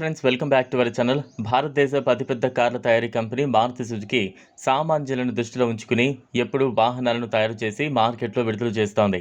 Friends welcome back to our channel భారతదేశ అతిపెద్ద కార్ల తయారీ కంపెనీ మారుతి సుజుకి సామాన్యులను దృష్టిలో ఉంచుకుని ఎప్పుడూ వాహనాలను తయారు చేసి మార్కెట్లో విడుదల చేస్తోంది.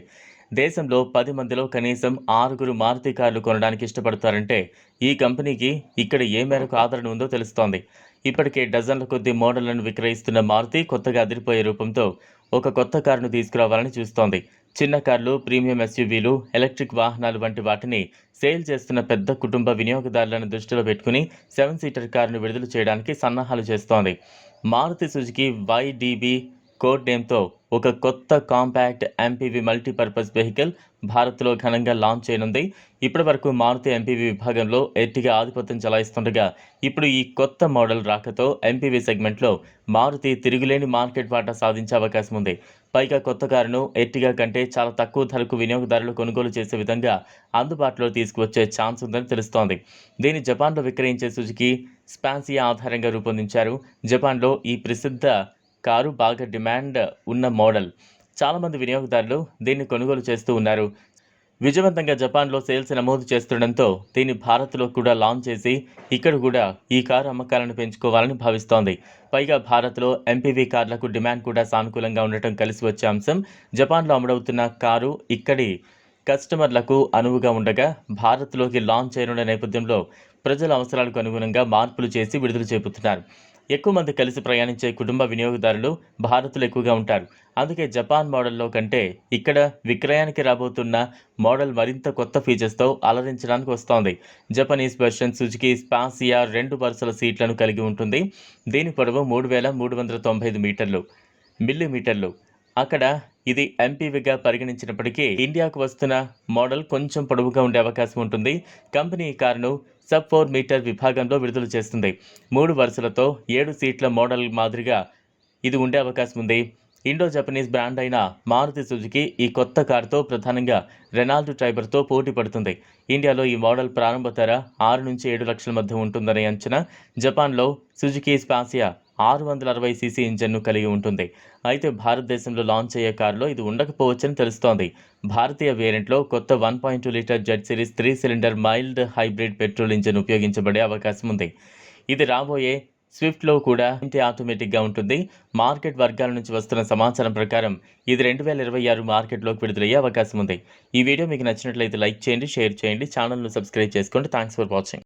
దేశంలో పది మందిలో కనీసం ఆరుగురు మారుతి కార్లు కొనడానికి ఇష్టపడతారంటే ఈ కంపెనీకి ఇక్కడ ఏ మేరకు ఆదరణ ఉందో తెలుస్తోంది. ఇప్పటికే డజన్ల కొద్ది మోడళ్ళను విక్రయిస్తున్న మారుతి కొత్తగా అదిరిపోయే రూపంతో ఒక కొత్త కారును తీసుకురావాలని చూస్తోంది. చిన్న కార్లు ప్రీమియం ఎస్యూవీలు ఎలక్ట్రిక్ వాహనాలు వంటి వాటిని సేల్ చేస్తున్న పెద్ద కుటుంబ వినియోగదారులను దృష్టిలో పెట్టుకుని సెవెన్ సీటర్ కారును విడుదల చేయడానికి సన్నాహాలు చేస్తోంది. మారుతి సుజుకి వైడిబి కోడ్ నేమ్తో ఒక కొత్త కాంపాక్ట్ ఎంపీవీ మల్టీపర్పస్ వెహికల్ భారత్లో ఘనంగా లాంచ్ చేయనుంది. ఇప్పటి వరకు మారుతి ఎంపీవీ విభాగంలో ఎర్టిగా ఆధిపత్యం చలాయిస్తుండగా ఇప్పుడు ఈ కొత్త మోడల్ రాకతో ఎంపీవీ సెగ్మెంట్లో మారుతి తిరుగులేని మార్కెట్ వాటా సాధించే అవకాశం ఉంది. పైగా కొత్త కారును ఎర్టిగా కంటే చాలా తక్కువ ధరకు వినియోగదారులు కొనుగోలు చేసే విధంగా అందుబాటులో తీసుకువచ్చే ఛాన్స్ ఉందని తెలుస్తోంది. దీన్ని జపాన్లో విక్రయించే సుజుకి స్పాన్సియా ఆధారంగా రూపొందించారు. జపాన్లో ఈ ప్రసిద్ధ కారు బాగా డిమాండ్ ఉన్న మోడల్. చాలామంది వినియోగదారులు దీన్ని కొనుగోలు చేస్తూ ఉన్నారు. విజయవంతంగా జపాన్లో సేల్స్ నమోదు చేస్తుండటంతో దీన్ని భారత్లో కూడా లాంచ్ చేసి ఇక్కడ కూడా ఈ కారు అమ్మకాలను పెంచుకోవాలని భావిస్తోంది. పైగా భారత్లో ఎంపీవీ కార్లకు డిమాండ్ కూడా సానుకూలంగా ఉండటం కలిసి వచ్చే అంశం జపాన్లో అమ్ముడవుతున్న కారు ఇక్కడి కస్టమర్లకు అనువుగా ఉండగా భారత్లోకి లాంచ్ చేయనున్న నేపథ్యంలో ప్రజల అవసరాలకు అనుగుణంగా మార్పులు చేసి విడుదల చేపుతున్నారు ఎక్కువ మంది కలిసి ప్రయాణించే కుటుంబ వినియోగదారులు భారత్లో ఎక్కువగా ఉంటారు. అందుకే జపాన్ మోడల్లో కంటే ఇక్కడ విక్రయానికి రాబోతున్న మోడల్ మరింత కొత్త ఫీచర్స్తో అలరించడానికి వస్తోంది. జపనీస్ వెర్షన్ సుజుకి స్పాసియా రెండు వరుసల సీట్లను కలిగి ఉంటుంది. దీని పొడవు మూడు వేల మూడు వందల తొంభై ఐదు మీటర్లు మిల్లీమీటర్లు. అక్కడ ఇది ఎంపీవీగా పరిగణించినప్పటికీ ఇండియాకు వస్తున్న మోడల్ కొంచెం పొడవుగా ఉండే అవకాశం ఉంటుంది. కంపెనీ ఈ కారును సబ్ ఫోర్ మీటర్ విభాగంలో విడుదల చేస్తుంది. మూడు వరుసలతో ఏడు సీట్ల మోడల్ మాదిరిగా ఇది ఉండే అవకాశం ఉంది. ఇండో జపనీస్ బ్రాండ్ అయిన మారుతి సుజుకి ఈ కొత్త కారుతో ప్రధానంగా రెనాల్డ్ ట్రైబర్తో పోటీ పడుతుంది. ఇండియాలో ఈ మోడల్ ప్రారంభ ధర ఆరు నుంచి ఏడు లక్షల మధ్య ఉంటుందనే అంచనా జపాన్లో సుజుకి స్పాసియా ఆరు వందల అరవై సీసీ ఇంజన్ను కలిగి ఉంటుంది. అయితే భారతదేశంలో లాంచ్ అయ్యే కారులో ఇది ఉండకపోవచ్చని తెలుస్తోంది. భారతీయ వేరియంట్లో కొత్త one point two litre Z series three cylinder mild hybrid petrol engine ఉపయోగించబడే అవకాశం ఉంది. ఇది రాబోయే స్విఫ్ట్లో కూడా ఇంటి ఆటోమేటిక్గా ఉంటుంది. మార్కెట్ వర్గాల నుంచి వస్తున్న సమాచారం ప్రకారం ఇది రెండు వేల ఇరవై ఆరు మార్కెట్లోకి విడుదలయ్యే అవకాశం ఉంది. ఈ వీడియో మీకు నచ్చినట్లయితే లైక్ చేయండి షేర్ చేయండి ఛానల్ను సబ్స్క్రైబ్ చేసుకోండి. Thanks for watching.